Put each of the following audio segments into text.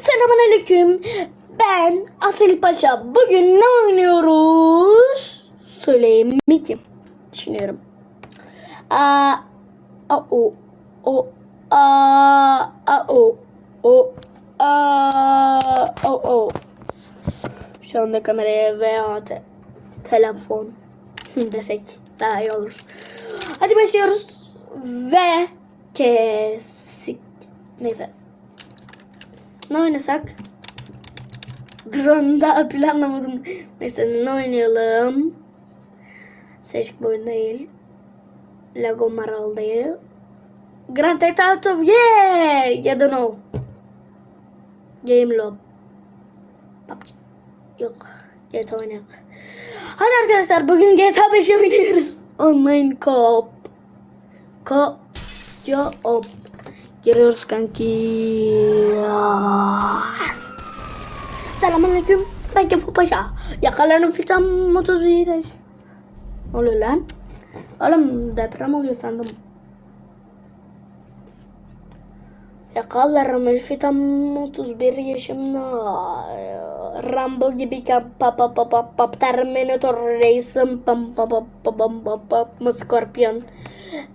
Selamünaleyküm. Ben Asil Paşa. Bugün ne oynuyoruz? Söyleyeyim mi ki? Düşünüyorum. Aa, a, o, o, a, a, o, o, a, o, o. Şu anda kameraya veya te- telefon desek daha iyi olur. Hadi başlıyoruz. Ve kesik. Neyse. Ne oynasak? Drone daha planlamadım. Neyse ne oynayalım? Seçik boyun değil. Lego Maral değil. Grand Theft Auto yeah! Ya da no. Game Lob. PUBG. Yok. GTA oynayalım. Hadi arkadaşlar bugün GTA 5 oynuyoruz. Online co-op. Co-op. Geliyoruz kanki. Selamünaleyküm. Ben Kefu Paşa. Yakalarını fitam 31. Ne oluyor lan? Oğlum deprem oluyor sandım. Yakalarım fitam 31 yaşımda. Rambo gibi pap pap pap pap Terminator reisim pam pam pam pam pam pam Scorpion.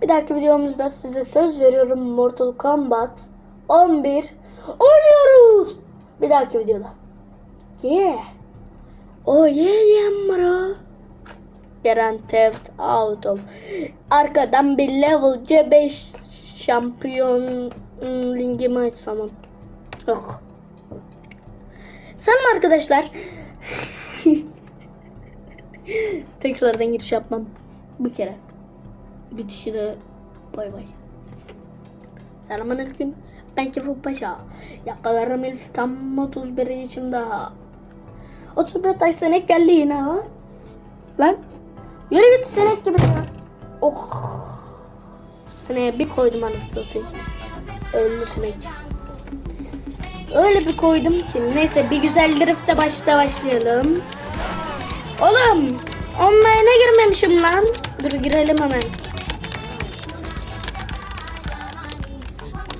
Bir dahaki videomuzda size söz veriyorum Mortal Kombat 11 oynuyoruz. Bir dahaki videoda. Yeah. Oh yeah bro. Grand Theft Auto. Arkadan bir level C5 şampiyon lingimi açsam. Yok. Sanırım arkadaşlar. Tekrardan giriş yapmam. Bir kere. Bitişi de bay bay. Selamünaleyküm. Ben Kefu Paşa. Yakalarım elfi tam 31 yaşımda. 31 ay senek geldi yine ha. Lan. Yürü git senek gibi ya. Oh. Sineğe bir koydum anasını satayım. Öldü sinek. Öyle bir koydum ki. Neyse bir güzel driftle başta başlayalım. Oğlum. Online'a girmemişim lan. Dur girelim hemen.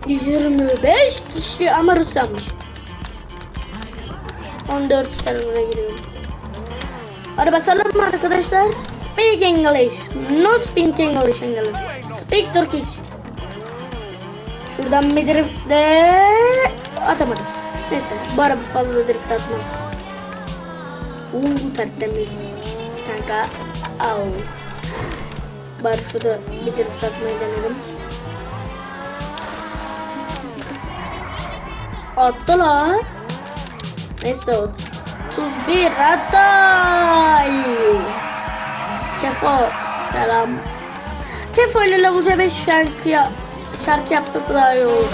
125 kişi ama Ruslanmış. 14 server'a giriyorum. Hadi basalım arkadaşlar? Speak English. No speak English English. Speak Turkish. Şuradan bir driftle atamadım. Neyse bu araba fazla drift atmaz. Uuu tertemiz. Kanka. Au. Bari şurada bir drift atmayı denedim. Attı la. Neyse o. 31 Atay. Kefo selam. Kefo ile Level 5 şarkı, ya, şarkı yapsa daha iyi olur.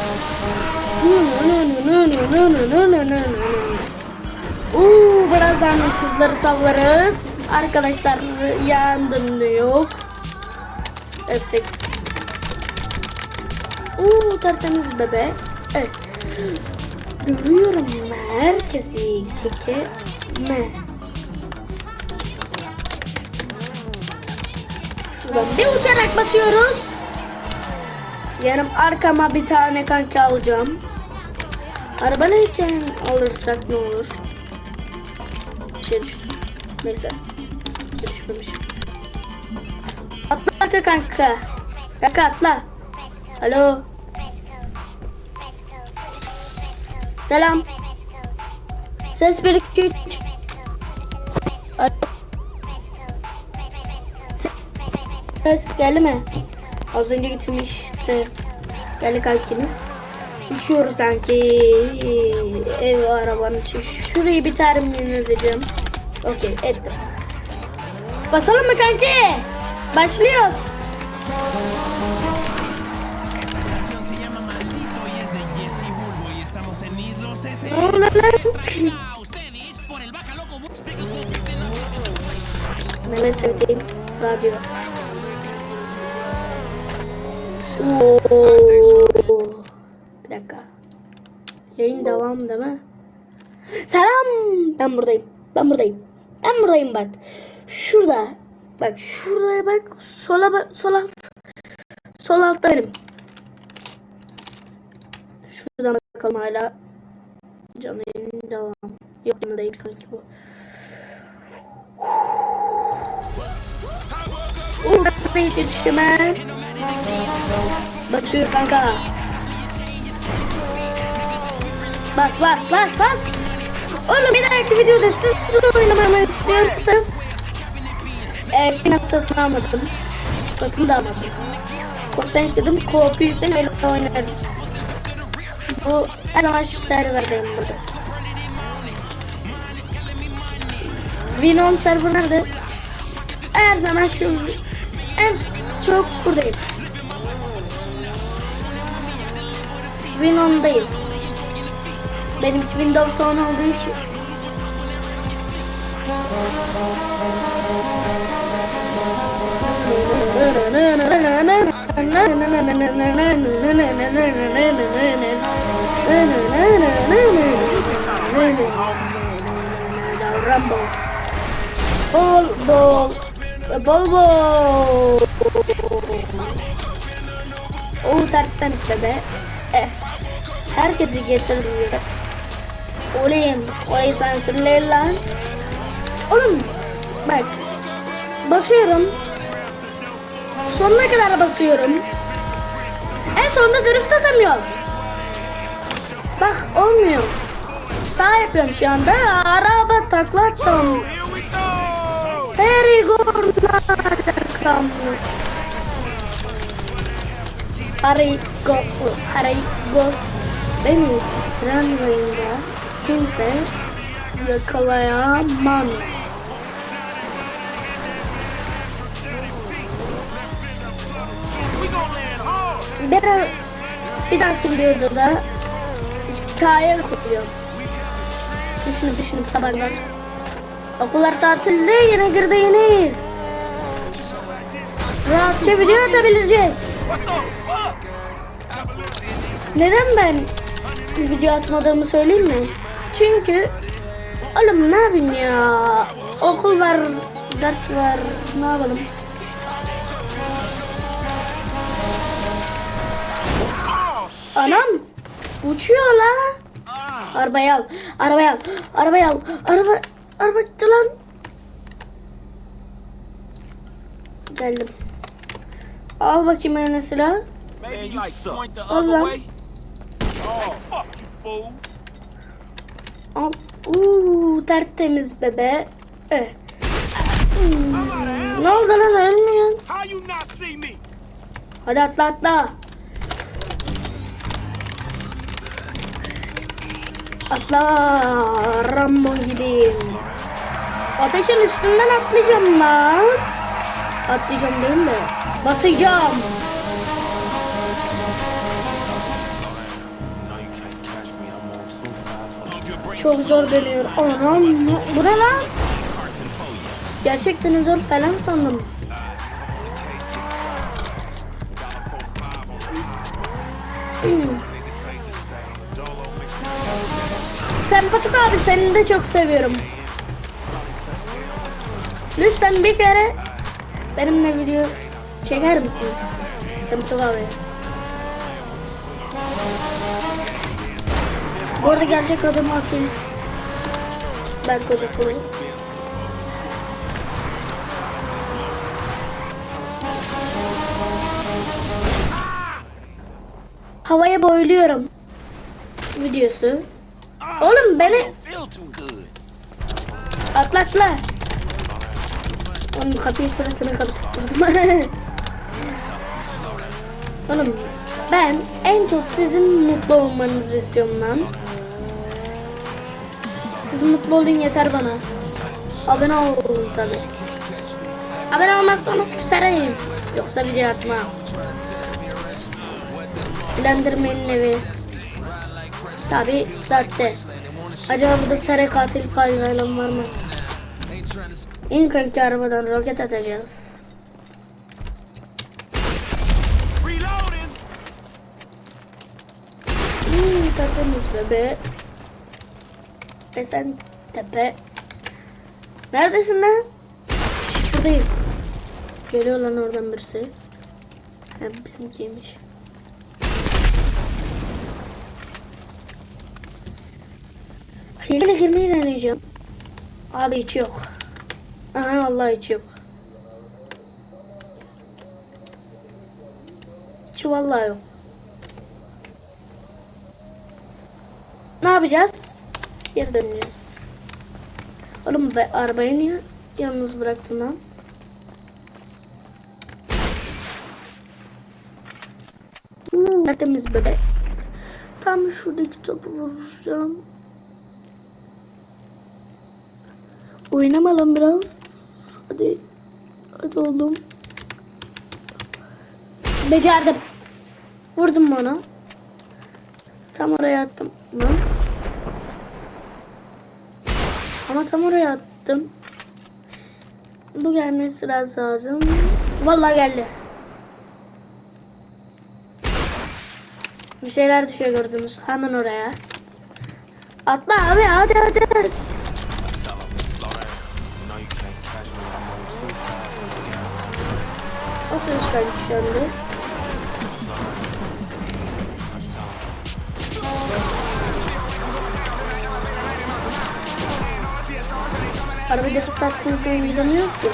Uuu birazdan kızları tavlarız. Arkadaşlar yandım yok. F8. Uuu tertemiz bebe. Evet. Görüyorum herkesi kekeme. Şuradan bir uçarak basıyoruz. Yarım arkama bir tane kanka alacağım. Arabanıyken alırsak ne olur? Bir şey düştü. Neyse. Düşmemiş. Atla arka kanka. Kanka atla. Alo. Selam. Ses 1 2 3. Ses geldi mi? Az önce gitmişti. Geldi kankiniz. Uçuyoruz sanki. Ev arabanın için. Şurayı bir termin edeceğim. Okey ettim. Basalım mı kanki? Başlıyoruz. Mehmet sevdiğim radyo. Oo. Bir dakika. Yayın devam değil mi? Selam. Ben buradayım. Ben buradayım. Ben buradayım bak. Şurada. Bak şuraya bak. Sola bak. Sol alt. Sol altta benim. Şuradan bakalım hala. Canlı yayın devam. Yok yine değil kanki bu. Uuu ben yetiştim ben. Basıyor kanka. Bas bas bas bas. Oğlum bir dahaki videoda siz bunu oynamamı istiyorsanız e, Steam satın almadım. Satın da almadım. Korsan dedim korku yüklen öyle oynarız. Bu her zaman şu serverdeyim burada. Winon server nerede? Her zaman şu en çok buradayım. Winon'dayım. Benimki Windows 10 olduğu için. Rumble. Bol bol. Bol bol. O dertten istedi. Eh. Herkesi getiriyor. Olayım. Olayı sansürleyin lan. Oğlum bak. Basıyorum. Sonuna kadar basıyorum. En sonunda drift atamıyorum. Bak olmuyor. Sağ yapıyorum şu anda. Araba taklattım. Perigornadakam. Harigo, harigo. Beni tren rayında kimse yakalayamam. Bir, bir dahaki videoda da hikaye koyuyorum. Düşünüp düşünüp sabahlar. Okullar tatilde yine girdiğiniz. Rahatça video atabileceğiz. Neden ben video atmadığımı söyleyeyim mi? Çünkü oğlum ne yapayım ya? Okul var, ders var, ne yapalım? Anam uçuyor la. Arabayı al, arabayı al, arabayı al, araba, araba gitti lan. Geldim. Al bakayım eline silah. On. way. Oh. Al. Uuu tertemiz bebe. Eh. Hmm, Ne oldu lan ölmüyorsun? Hadi atla atla. Atla Rambo gibi. Ateşin üstünden atlayacağım lan. Atlayacağım değil mi? Basacağım. Çok zor dönüyor. Anam bu ne lan? Gerçekten zor falan sandım. Sempatik abi seni de çok seviyorum. Lütfen bir kere benimle video çeker misin? Sempatik abi. Bu arada gerçek adım Asil. Ben koca kolayım. Havaya boyluyorum. Videosu. Oğlum beni atla atla. Oğlum kapıyı suratına kapattırdım. Oğlum ben en çok sizin mutlu olmanızı istiyorum lan. Siz mutlu olun yeter bana. Abone olun tabi. Abone olmazsanız küserim. Yoksa video atmam. Slenderman'in evi. Tabi saatte. Acaba burada sere katil falan var mı? İn kanki arabadan roket atacağız. Hmm, tertemiz bebe. Ve sen tepe. Neredesin lan? Şş, Buradayım. Geliyor lan oradan birisi. Hem bizimkiymiş. Hileyle girmeyi deneyeceğim. Abi hiç yok. Aha vallahi hiç yok. Hiç vallahi yok. Ne yapacağız? Geri döneceğiz. Oğlum be, arabayı niye yalnız bıraktın lan? Tertemiz böyle. Tam şuradaki topu vuracağım. Oynamalım biraz. Hadi. Hadi oğlum. Becerdim. Vurdum onu. Tam oraya attım. Lan. Ama tam oraya attım. Bu gelmesi biraz lazım. Vallahi geldi. Bir şeyler düşüyor gördünüz. Hemen oraya. Atla abi hadi hadi. Fast. Nasıl üstten düşüyordu? Arabada tutat kurduğum gidemiyor ki.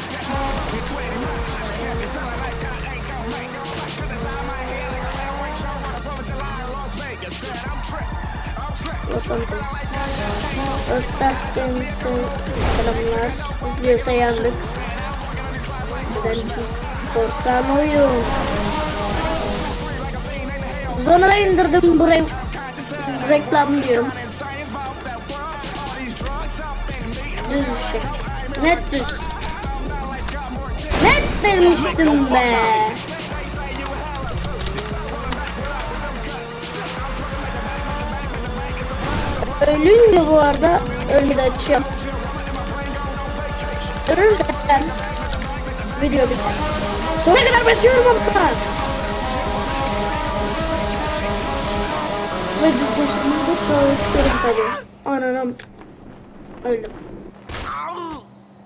Los Santos. Öztaş kendisi selamlar. İzliyorsa yandık. Neden çünkü korsan oyun. Sonra indirdim burayı. Reklam diyorum. Düz şey. Net düz. Net demiştim be. Ölünce bu arada ölmedi açıyorum. Ölürsen video biter. Sonuna kadar bekliyorum ama. Ve düzgün çalışıyorum tabii. Ananam. Öldüm.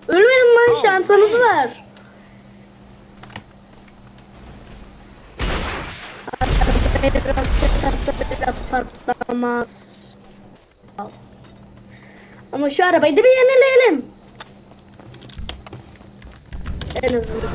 Ölmedim lan şansınız var. Patlamaz. Ama şu arabayı da bir yenileyelim. En azından.